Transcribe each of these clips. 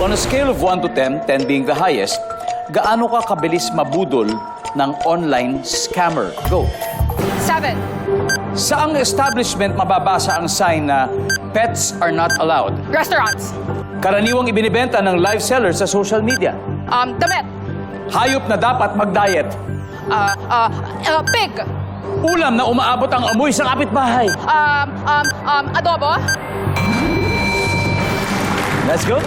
On a scale of 1 to 10, 10 being the highest, gaano ka kabilis mabudol ng online scammer? Go. Seven. Saang establishment mababasa ang sign na pets are not allowed? Restaurants. Karaniwang ibinibenta ng live seller sa social media. Um, damit. Hayop na dapat mag-diet. Uh, uh, uh, pig. Ulam na umaabot ang amoy sa kapitbahay. Um, um, um, adobo. Let's go.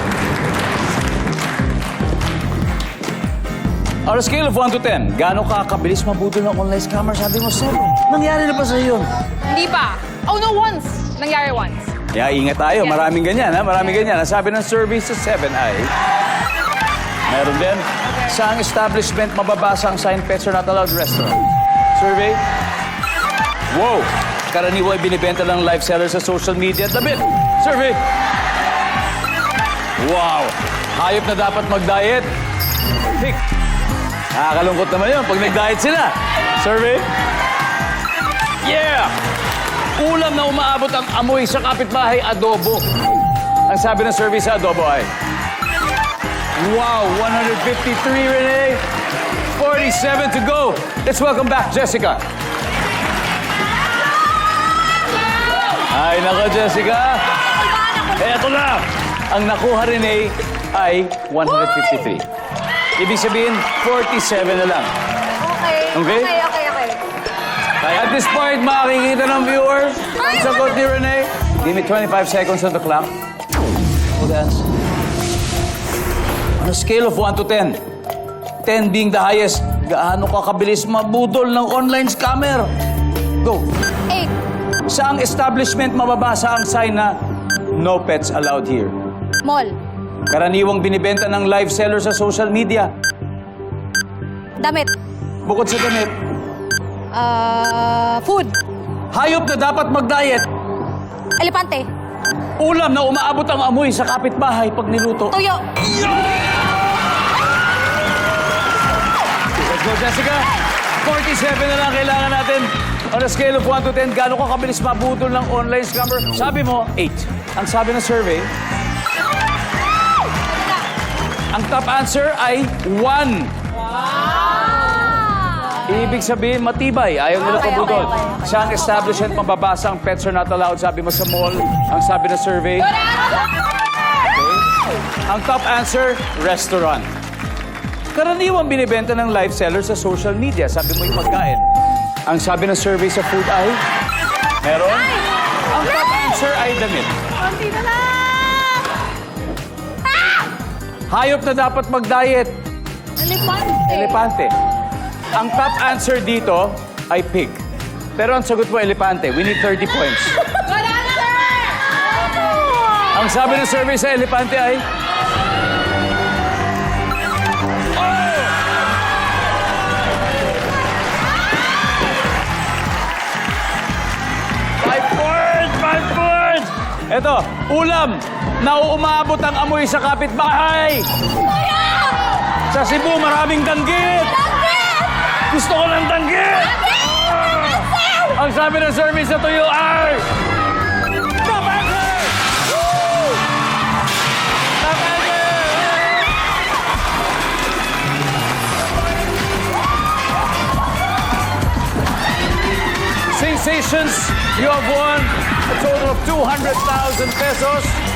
On a scale of 1 to 10, gaano ka kabilis mabudol ng online scammer? Sabi mo, 7. Nangyari na ba sa yun? Hindi pa. Oh no, once. Nangyari once. Yeah, ingat tayo. Maraming ganyan, ha? Maraming ganyan. Ang sabi ng survey sa 7 ay... Meron din. Saang establishment mababasa ang sign pets are not allowed restaurant? Survey? Wow! Karaniwang binibenta ng live seller sa social media at damit. Survey? Wow! Hayop na dapat mag-diet. Pick. Nakakalungkot naman yun pag nag-diet sila. Survey? Yeah! Ulam na umaabot ang amoy sa kapitbahay, adobo. Ang sabi ng survey sa adobo ay... Wow! 153, Renee! 47 to go! Let's welcome back, Jessica. Ay, nako, Jessica. Eto na! Ang nakuha, Renee, ay 153. Ibig sabihin, 47 na lang. Okay. Okay? Okay, okay, okay. Kaya at this point, makikita ng viewers ang sagot ni Renee. Give me 25 seconds on the clock. Hold hands. On a scale of 1 to 10, 10 being the highest, gaano ka kabilis mabudol ng online scammer? Go. Eight. Saang establishment mababasa ang sign na no pets allowed here? Mall. Karaniwang binibenta ng live seller sa social media. Damit. Bukod sa damit, Uh, food. hayop na dapat mag-diet. Elepante. Ulam na umaabot ang amoy sa kapitbahay pag niluto. Tuyo. Let's go, Jessica. 47 na lang kailangan natin. On a scale of 1 to 10, gaano ka kabilis mabudol ng online scammer? Sabi mo, 8. Ang sabi ng survey, ang top answer ay 1. Ibig sabihin, matibay. Ayaw nila Okay, pabudol. okay, okay, okay. Saan establishment mababasa ang pets are not allowed? Sabi mo sa mall. Ang sabi ng survey, ang top answer, restaurant. Karaniwang binibenta ng live seller sa social media. Sabi mo yung pagkain. Ang sabi ng survey sa food ay, meron. Ang top answer ay damit. Konti na lang. Hayop na dapat mag-diet, Elepante. elepante. Ang top answer dito ay pig. Pero ang sagot mo, elepante. We need 30 points. Good answer! Ang sabi ng survey sa elepante ay... Ito, ulam na umaabot ang amoy sa kapitbahay. Sa Cebu, maraming danggit. Gusto ko ng danggit. Ang sabi ng survey sa tuyo ay... Answer! Woo! Answer! Sensations, you have won a total of 200,000 pesos.